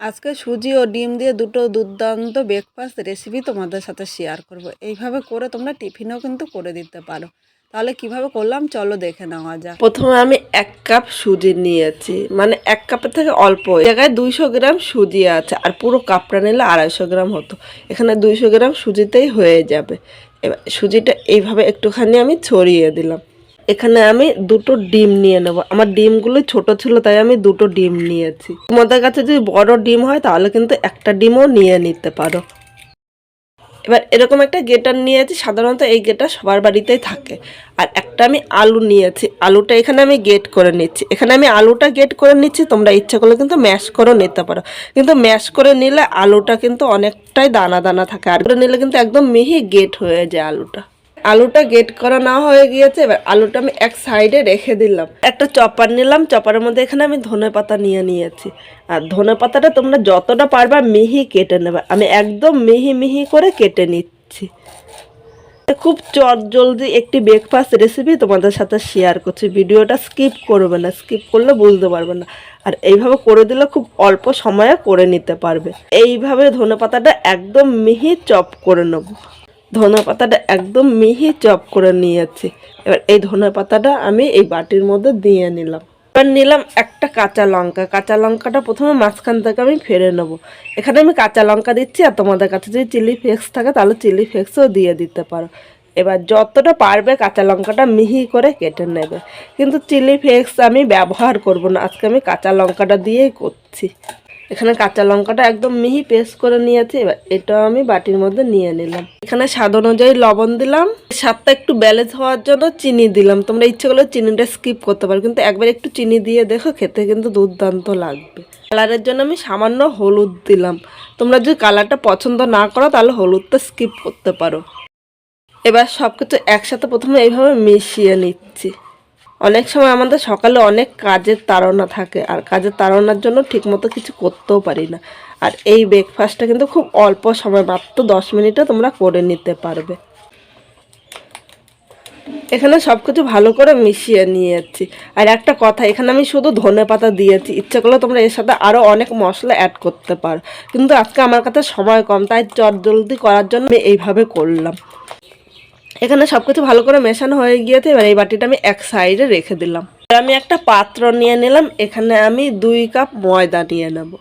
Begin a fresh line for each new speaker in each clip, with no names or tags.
আজকে সুজি ও ডিম দিয়ে দুটো দুর্দান্ত ব্রেকফাস্ট রেসিপি তোমাদের সাথে শেয়ার করব। এইভাবে করে তোমরা টিফিনও কিন্তু করে দিতে পারো। তাহলে কীভাবে করলাম? চলো দেখে নেওয়া যাক।
প্রথমে আমি এক কাপ সুজি নিয়েছি। মানে এক কাপের থেকে অল্প। জায়গায় দুইশো গ্রাম সুজি আছে আর পুরো কাপটা নিলে আড়াইশো গ্রাম হতো। এখানে দুইশো গ্রাম সুজিতেই হয়ে যাবে। এবার সুজিটা এইভাবে একটুখানি আমি ছড়িয়ে দিলাম। এখানে আমি দুটো ডিম নিয়ে নেব। আমার ডিমগুলো ছোট ছিল, তাই আমি দুটো ডিম নিয়েছি। তোমাদের কাছে যদি বড় ডিম হয়, তাহলে কিন্তু একটা ডিমও নিয়ে নিতে পারো। এবার এরকম একটা গেটার নিয়েছি, সাধারণত এই গেটার সবার বাড়িতেই থাকে। আর একটা আমি আলু নিয়েছি, আলুটা এখানে আমি গেট করে নিচ্ছি। এখানে আমি আলুটা গেট করে নিচ্ছি, তোমরা ইচ্ছা করলে কিন্তু ম্যাশ করে নিতে পারো। কিন্তু ম্যাশ করে নিলে আলুটা কিন্তু অনেকটাই দানা দানা থাকে, আর করে নিলে কিন্তু একদম মিহি গেট হয়ে যায় আলুটা। আলুটা গেট করা না হয়ে গিয়েছে, এবার আলুটা আমি এক সাইডে রেখে দিলাম। একটা চপার নিলাম, চপারের মধ্যে এখানে আমি ধনে পাতা নিয়ে নিয়েছি। আর ধনে পাতাটা তোমরা যতটা পারবা মিহি কেটে নেবে। আমি একদম মিহি মিহি করে কেটে নিচ্ছি। খুব চট জলদি একটি ব্রেকফাস্ট রেসিপি তোমাদের সাথে শেয়ার করছি। ভিডিওটা স্কিপ করবে না স্কিপ করলে বুঝতে পারবে না। আর এইভাবে করে দিলে খুব অল্প সময়ে করে নিতে পারবে। এইভাবে ধনে পাতাটা একদম মিহি চপ করে নেব। ধনে পাতাটা একদম মিহি চপ করে নিয়েছি। এবার এই ধনে পাতাটা আমি এই বাটির মধ্যে দিয়ে নিলাম। এবার নিলাম একটা কাঁচা লঙ্কা। কাঁচা লঙ্কাটা প্রথমে মাঝখান থেকে আমি ফেরে নেব। এখানে আমি কাঁচা লঙ্কা দিচ্ছি আর তোমাদের কাছে যদি চিলি ফ্লেক্স থাকে তাহলে চিলি ফ্লেক্সও দিয়ে দিতে পারো। এবার যতটা পারবে কাঁচা লঙ্কাটা মিহি করে কেটে নেবে। কিন্তু চিলি ফ্লেক্স আমি ব্যবহার করব না। আজকে আমি কাঁচা লঙ্কাটা দিয়েই করছি। এখানে কাঁচা লঙ্কাটা একদম মিহি পেস্ট করে নিয়েছি, এবার এটাও আমি বাটির মধ্যে নিয়ে নিলাম। এখানে স্বাদ অনুযায়ী লবণ দিলাম। স্বাদটা একটু ব্যালেন্স হওয়ার জন্য চিনি দিলাম। তোমরা ইচ্ছে করলে চিনিটা স্কিপ করতে পারো, কিন্তু একবার একটু চিনি দিয়ে দেখো, খেতে কিন্তু দুর্দান্ত লাগবে। কালারের জন্য আমি সামান্য হলুদ দিলাম। তোমরা যদি কালারটা পছন্দ না করো, তাহলে হলুদটা স্কিপ করতে পারো। এবার সব কিছু একসাথে প্রথমে এইভাবে মিশিয়ে নিচ্ছি। অনেক সময় আমাদের সকালে অনেক কাজের তাড়না থাকে, আর কাজের তাড়নার জন্য ঠিকমতো কিছু করতেও পারি না। আর এই ব্রেকফাস্টটা কিন্তু খুব অল্প সময়, মাত্র দশ মিনিটে তোমরা করে নিতে পারবে। এখানে সব কিছু ভালো করে মিশিয়ে নিয়েছি। আর একটা কথা, এখানে আমি শুধু ধনে পাতা দিয়েছি। ইচ্ছে করলে তোমরা এর সাথে আরও অনেক মশলা অ্যাড করতে পারো। কিন্তু আজকে আমার কাছে সময় কম, তাই চট জলদি করার জন্য আমি এইভাবে করলাম। এখানে সব কিছু ভালো করে মেশানো হয়ে গিয়েছে, এবার এই বাটিটা আমি এক সাইডে রেখে দিলাম। আমি একটা পাত্র নিয়ে নিলাম, এখানে আমি দুই কাপ ময়দা নিয়ে নেব।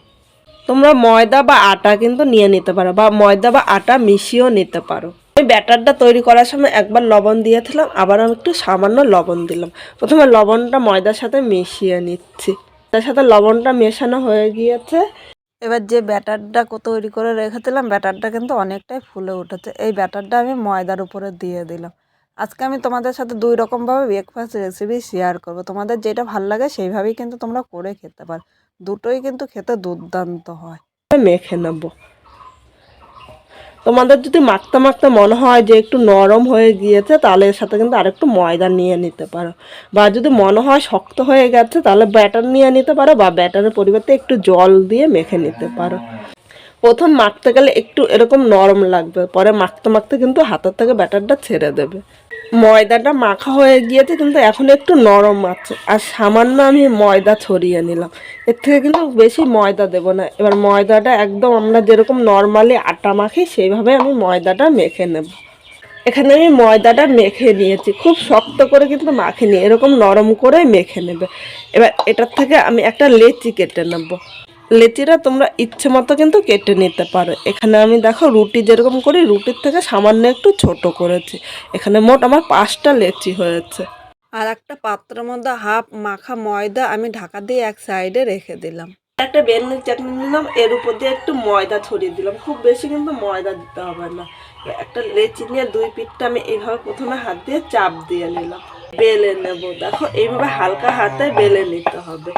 তোমরা ময়দা বা আটা কিন্তু নিয়ে নিতে পারো, বা ময়দা বা আটা মিশিয়েও নিতে পারো। আমি ব্যাটারটা তৈরি করার সময় একবার লবণ দিয়েছিলাম, আবার আমি একটু সামান্য লবণ দিলাম। প্রথমে লবণটা ময়দার সাথে মিশিয়ে নিচ্ছি। তার সাথে লবণটা মেশানো হয়ে গিয়েছে।
এবার যে ব্যাটারটা তৈরি করে রেখেছিলাম, ব্যাটারটা কিন্তু অনেকটাই ফুলে উঠেছে। এই ব্যাটারটা আমি ময়দার উপরে দিয়ে দিলাম। আজকে আমি তোমাদের সাথে দুই রকমভাবে ব্রেকফাস্ট রেসিপি শেয়ার করব। তোমাদের যেটা ভালো লাগে সেইভাবেই কিন্তু তোমরা করে খেতে পারো। দুটোই কিন্তু খেতে দুর্দান্ত হয়।
মেখে নেব। তোমাদের যদি মাখতে মাখতে মনে হয় যে একটু নরম হয়ে গিয়েছে, তাহলে এর সাথে কিন্তু আরেকটু ময়দা নিয়ে নিতে পারো। বা যদি মনে হয় শক্ত হয়ে গেছে, তাহলে ব্যাটার নিয়ে নিতে পারো বা ব্যাটারের পরিবর্তে একটু জল দিয়ে মেখে নিতে পারো। প্রথম মাখতে গেলে একটু এরকম নরম লাগবে, পরে মাখতে মাখতে কিন্তু হাতের থেকে ব্যাটারটা ছেড়ে দেবে। ময়দাটা মাখা হয়ে গিয়েছে, কিন্তু এখন একটু নরম আছে। আর সামান্য আমি ময়দা ছড়িয়ে নিলাম। এর থেকে কিন্তু বেশি ময়দা দেবো না। এবার ময়দাটা একদম আমরা যেরকম নর্মালি আটা মাখি, সেইভাবে আমি ময়দাটা মেখে নেব। এখানে আমি ময়দাটা মেখে নিয়েছি। খুব শক্ত করে কিন্তু মাখিনি, এরকম নরম করে মেখে নেবে। এবার এটার থেকে আমি একটা লেচি কেটে নেব। লেচিটা তোমরা ইচ্ছে মতো কিন্তু কেটে নিতে পারো। এখানে আমি দেখো রুটি যেরকম করি রুটির থেকে সামান্য একটু ছোট করেছি। এখানে মোট আমার পাঁচটা লেচি হয়েছে।
আর একটা পাত্রের মধ্যে হাফ মাখা ময়দা আমি ঢাকা দিয়ে এক সাইডে রেখে দিলাম।
একটা বেলনির চাটনি নিলাম এর উপর দিয়ে একটু ময়দা ছড়িয়ে দিলাম। খুব বেশি কিন্তু ময়দা দিতে হবে না। একটা লেচি নিয়ে দুই পিঠটা আমি এইভাবে প্রথমে হাত দিয়ে চাপ দিয়ে নিলাম। বেলে নেব। দেখো এইভাবে হালকা হাতে বেলে নিতে হবে।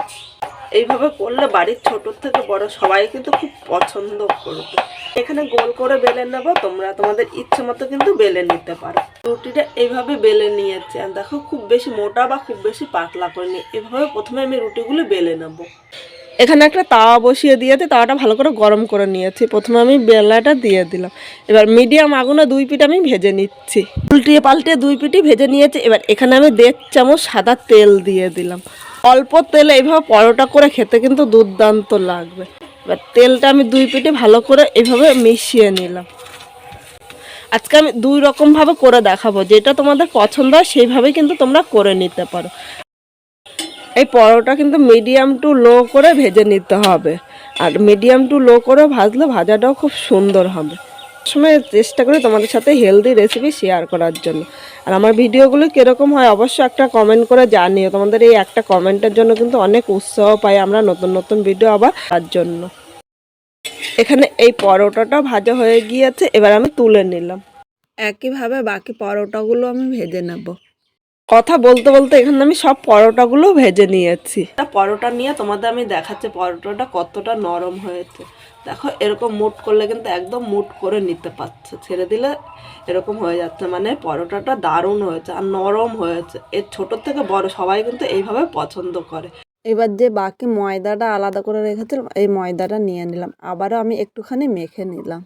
এইভাবে করলে বাড়ির ছোট থেকে বড় সবাই কিন্তু খুব পছন্দ করবে। এখানে গোল করে বেলে নেব, তোমরা তোমাদের ইচ্ছে মতো কিন্তু বেলে নিতে পারো। রুটিটা এইভাবে বেলে নিয়েছি, আর দেখো খুব বেশি মোটা বা খুব বেশি পাতলা করে নি এভাবে প্রথমে আমি রুটিগুলো বেলে নেব। এখানে একটা তাওয়া বসিয়ে দিয়েছে, তাওয়াটা ভালো করে গরম করে নিয়েছি, প্রথমে আমি বেলাটা দিয়ে দিলাম। এবার মিডিয়াম আগুনে দুই পিঠ আমি ভেজে নিচ্ছি। উল্টিয়ে পাল্টিয়ে দুই পিঠই ভেজে নিয়েছি, এবার এখানে আমি দেড় চামচ সাদা তেল দিয়ে দিলাম। অল্প তেলে এইভাবে পরোটা করে খেতে কিন্তু দুর্দান্ত লাগবে। এবার তেলটা আমি দুই পিঠে ভালো করে এইভাবে মিশিয়ে নিলাম। আজকে আমি দুই রকমভাবে করে দেখাবো। যেটা তোমাদের পছন্দ হয় সেইভাবেই কিন্তু তোমরা করে নিতে পারো। এই পরোটা কিন্তু মিডিয়াম টু লো করে ভেজে নিতে হবে। আর মিডিয়াম টু লো করে ভাজলে ভাজাটাও খুব সুন্দর হবে। সময় চেষ্টা করি তোমাদের সাথে হেলদি রেসিপি শেয়ার করার জন্য। আর আমার ভিডিওগুলো কীরকম হয় অবশ্যই একটা কমেন্ট করে জানিও। তোমাদের এই একটা কমেন্টের জন্য কিন্তু অনেক উৎসাহ পাই আমরা নতুন নতুন ভিডিও আবার তার জন্য। এখানে এই পরোটাটা ভাজা হয়ে গিয়েছে, এবার আমি তুলে নিলাম।
একইভাবে বাকি পরোটাগুলো আমি ভেজে নেব।
কথা বলতে বলতে এখানে আমি সব পরোটাগুলো ভেজে নিয়েছি। পরোটা নিয়ে তোমাদের আমি দেখাচ্ছি পরোটাটা কতটা নরম হয়েছে। দেখো এরকম মুট করলে কিন্তু একদম মুট করে নিতে পারছে। ছেড়ে দিলে এরকম হয়ে যাচ্ছে। মানে পরোটাটা দারুণ হয়েছে আর নরম হয়েছে। এর ছোট থেকে বড় সবাই কিন্তু এইভাবে পছন্দ করে।
এবার যে বাকি ময়দাটা আলাদা করে রেখেছিলাম এই ময়দাটা নিয়ে নিলাম। আবারও আমি একটুখানি মেখে নিলাম।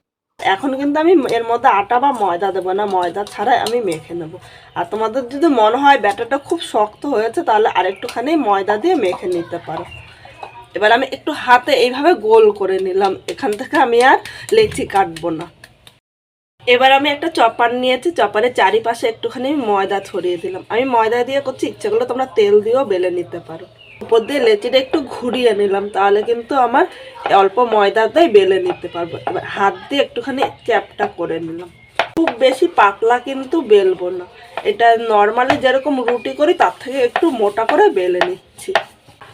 এখন কিন্তু আমি এর মধ্যে আটা বা ময়দা দেবো না, ময়দা ছাড়াই আমি মেখে নেব। আর তোমাদের যদি মনে হয় ব্যাটারটা খুব শক্ত হয়েছে, তাহলে আরেকটুখানি ময়দা দিয়ে মেখে নিতে পারো। এবার আমি একটু হাতে এইভাবে গোল করে নিলাম, এখান থেকে আমি আর লেচি কাটবো না। এবার আমি একটা চপার নিয়েছি, চপারের চারিপাশে একটুখানি ময়দা ছড়িয়ে দিলাম। আমি ময়দা দিয়ে করছি, ইচ্ছে করলে তোমরা তেল দিয়েও বেলে নিতে পারো। উপর দিয়ে লেচিটা একটু ঘুরিয়ে নিলাম, তাহলে কিন্তু আমার অল্প ময়দাতেই বেলে নিতে পারব। এবার হাত দিয়ে একটুখানি চ্যাপটা করে নিলাম। খুব বেশি পাতলা কিন্তু বেলবো না। এটা নর্মালি যেরকম রুটি করি, তার থেকে একটু মোটা করে বেলে নিচ্ছি।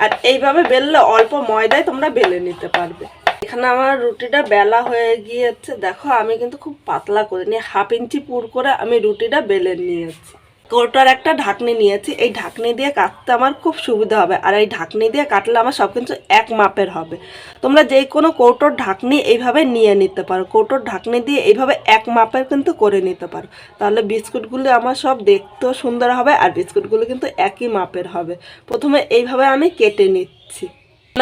আর এইভাবে বেললে অল্প ময়দায় তোমরা বেলে নিতে পারবে। এখানে আমার রুটিটা বেলা হয়ে গিয়েছে। দেখো, আমি কিন্তু খুব পাতলা করে নিয়ে হাফ ইঞ্চি পুর করে আমি রুটিটা বেলে নিয়েছি। কৌটার একটা ঢাকনি নিয়েছি। এই ঢাকনি দিয়ে কাটতে আমার খুব সুবিধা হবে। আর এই ঢাকনি দিয়ে কাটলে আমার সব কিছু এক মাপের হবে। তোমরা যে কোনো কৌটোর ঢাকনি এইভাবে নিয়ে নিতে পারো। কৌটোর ঢাকনি দিয়ে এইভাবে এক মাপের কিন্তু করে নিতে পারো। তাহলে বিস্কুটগুলো আমার সব দেখতেও সুন্দর হবে আর বিস্কুটগুলো কিন্তু একই মাপের হবে। প্রথমে এইভাবে আমি কেটে নিচ্ছি।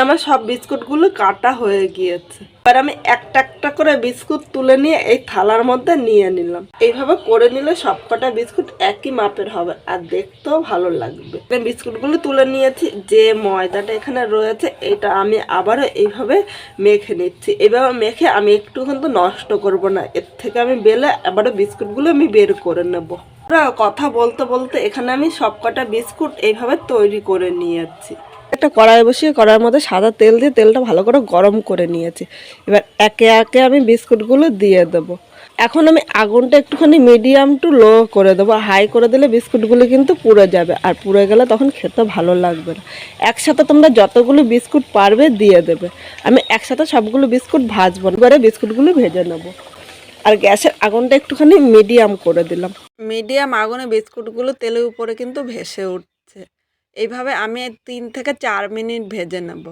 আমার সব বিস্কুটগুলো কাটা হয়ে গিয়েছে। এবার আমি একটা একটা করে বিস্কুট তুলে নিয়ে এই থালার মধ্যে নিয়ে নিলাম। এইভাবে করে নিলে সবকটা বিস্কুট একই মাপের হবে আর দেখতেও ভালো লাগবে। বিস্কুটগুলো তুলে নিয়েছি, যে ময়দাটা এখানে রয়েছে এটা আমি আবারও এইভাবে মেখে নিচ্ছি। এইভাবে মেখে আমি একটু কিন্তু নষ্ট করব না, এর থেকে আমি বেলে আবারও বিস্কুটগুলো আমি বের করে নেব। কথা বলতে বলতে এখানে আমি সবকটা বিস্কুট এইভাবে তৈরি করে নিয়েছি। একটা কড়াই বসিয়ে কড়াইয়ের মধ্যে সাদা তেল দিয়ে তেলটা ভালো করে গরম করে নিয়েছি। এবার একে একে আমি বিস্কুটগুলো দিয়ে দেবো। এখন আমি আগুনটা একটুখানি মিডিয়াম টু লো করে দেবো। হাই করে দিলে বিস্কুটগুলো কিন্তু পুড়ে যাবে। আর পুড়ে গেলে তখন খেতে ভালো লাগবে না। একসাথে তোমরা যতগুলো বিস্কুট পারবে দিয়ে দেবে। আমি একসাথে সবগুলো বিস্কুট ভাজবো এবারে বিস্কুটগুলো ভেজে নেব। আর গ্যাসের আগুনটা একটুখানি মিডিয়াম করে দিলাম।
মিডিয়াম আগুনে বিস্কুটগুলো তেলের উপরে কিন্তু ভেসে উঠছে। এইভাবে আমি তিন থেকে চার মিনিট ভেজে নেব।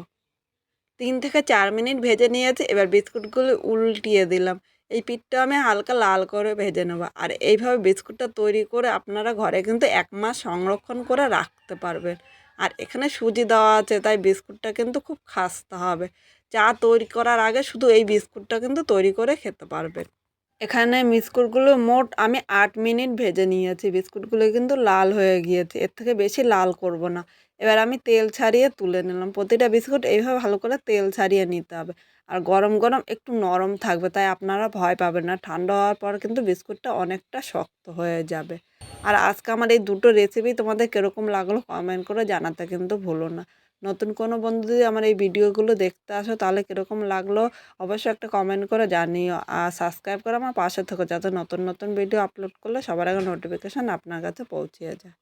তিন থেকে চার মিনিট ভেজে নিয়েছি, এবার বিস্কুটগুলো উল্টিয়ে দিলাম। এই পিঠটা আমি হালকা লাল করে ভেজে নেব। আর এইভাবে বিস্কুটটা তৈরি করে আপনারা ঘরে কিন্তু এক মাস সংরক্ষণ করে রাখতে পারবেন। আর এখানে সুজি দেওয়া আছে, তাই বিস্কুটটা কিন্তু খুব খাস্তা হবে। চা তৈরি করার আগে শুধু এই বিস্কুটটা কিন্তু তৈরি করে খেতে পারবেন। এখানে বিস্কুটগুলো মোট আমি আট মিনিট ভেজে নিয়েছি। বিস্কুটগুলো কিন্তু লাল হয়ে গিয়েছে। এর থেকে বেশি লাল করব না। এবার আমি তেল ছাড়িয়ে তুলে নিলাম। প্রতিটা বিস্কুট এইভাবে ভালো করে তেল ছাড়িয়ে নিতে হবে। আর গরম গরম একটু নরম থাকবে, তাই আপনারা ভয় পাবেন না। ঠান্ডা হওয়ার পর কিন্তু বিস্কুটটা অনেকটা শক্ত হয়ে যাবে। আর আজকে আমার এই দুটো রেসিপি তোমাদের কীরকম লাগল কমেন্ট করে জানাতে কিন্তু ভুলো না। নতুন কোনো বন্ধু যদি আমার এই ভিডিওগুলো দেখতে আসো, তাহলে কীরকম লাগল অবশ্যই একটা কমেন্ট করে জানিও। আর সাবস্ক্রাইব করে আমার পাশে থেকো, যাতে নতুন নতুন ভিডিও আপলোড করলে সবার আগে নোটিফিকেশান আপনার কাছে পৌঁছে যায়।